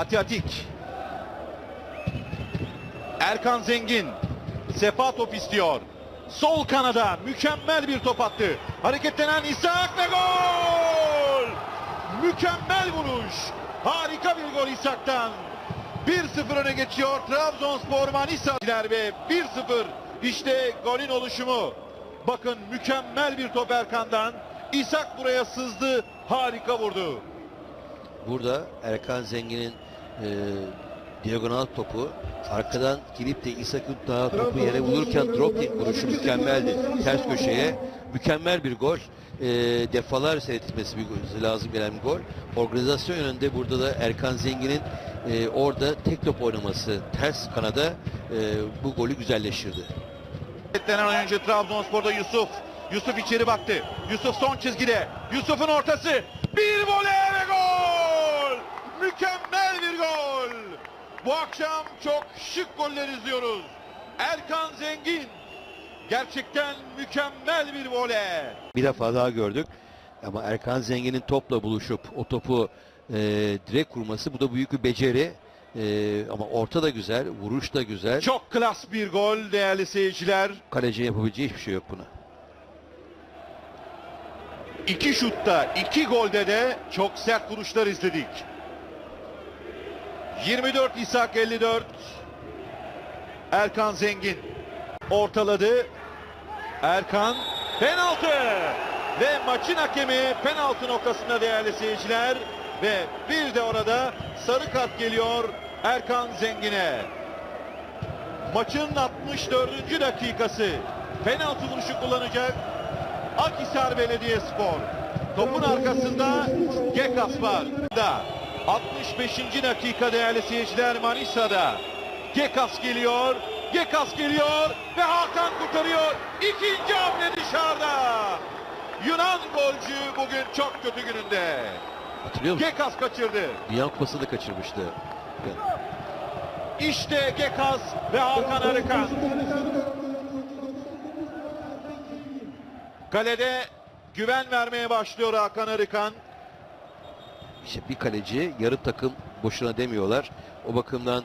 Fatih Atik. Erkan Zengin. Sefa top istiyor. Sol kanada mükemmel bir top attı. Hareketlenen İshak ve gol! Mükemmel vuruş. Harika bir gol İshak'tan. 1-0 öne geçiyor Trabzonspor Manisa ve 1-0 işte golün oluşumu. Bakın mükemmel bir top Erkan'dan. İshak buraya sızdı. Harika vurdu. Burada Erkan Zengin'in e, diagonal topu arkadan girip de İsa Kuntağ topu yere vururken drop vuruşu mükemmeldi. Ters köşeye mükemmel bir gol. E, defalar seyretmesi bir- lazım gelen bir gol. Organizasyon yönünde burada da Erkan Zengin'in e, orada tek top oynaması ters kanada e, bu golü güzelleştirdi. Beklenen oyuncu Trabzonspor'da Yusuf. Yusuf içeri baktı. Yusuf son çizgide. Yusuf'un ortası. Bir voley ve gol! Mükemmel bir gol! Bu akşam çok şık goller izliyoruz. Erkan Zengin. Gerçekten mükemmel bir voley. Bir defa daha gördük. Ama Erkan Zengin'in topla buluşup o topu e, direkt kurması bu da büyük bir beceri. E, ama orta da güzel, vuruş da güzel. Çok klas bir gol değerli seyirciler. Kaleci yapabileceği hiçbir şey yok buna. İki şutta, iki golde de çok sert vuruşlar izledik. 24 İshak 54. Erkan Zengin ortaladı. Erkan penaltı ve maçın hakemi penaltı noktasında değerli seyirciler ve bir de orada sarı kart geliyor Erkan Zengin'e. Maçın 64. dakikası penaltı vuruşu kullanacak Akhisar Belediyespor. Topun arkasında Gekas var. Da 65. dakika değerli seyirciler Manisa'da. Gekas geliyor. Gekas geliyor ve Hakan kurtarıyor. İkinci hamle dışarıda. Yunan golcü bugün çok kötü gününde. Hatırlıyor musun? Gekas kaçırdı. Dünya Kupası'nı da kaçırmıştı. İşte Gekas ve Hakan Arıkan. Kalede güven vermeye başlıyor Hakan Arıkan. İşte bir kaleci yarı takım boşuna demiyorlar. O bakımdan